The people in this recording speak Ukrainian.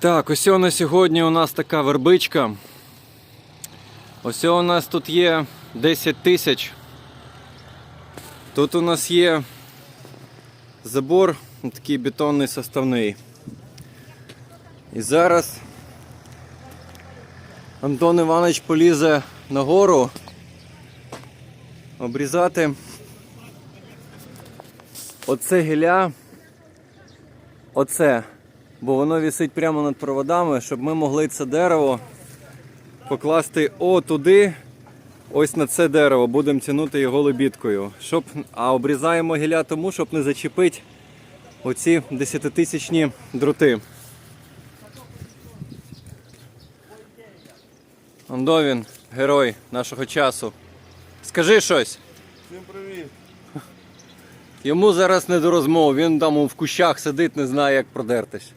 Так, ось на сьогодні у нас така вербичка. Ось у нас тут є 10 тисяч. Тут у нас є забор, такий бетонний составний. І зараз Антон Іванович полізе нагору обрізати оце гілля, оце, бо воно висить прямо над проводами, щоб ми могли це дерево покласти отуди, ось на це дерево, будемо тягнути його лебідкою. Щоб, а обрізаємо гілля тому, щоб не зачепити оці десятитисячні дроти. Ондо він, герой нашого часу. Скажи щось. Всім привіт. Йому зараз не до розмов, він там в кущах сидить, не знає, як продертись.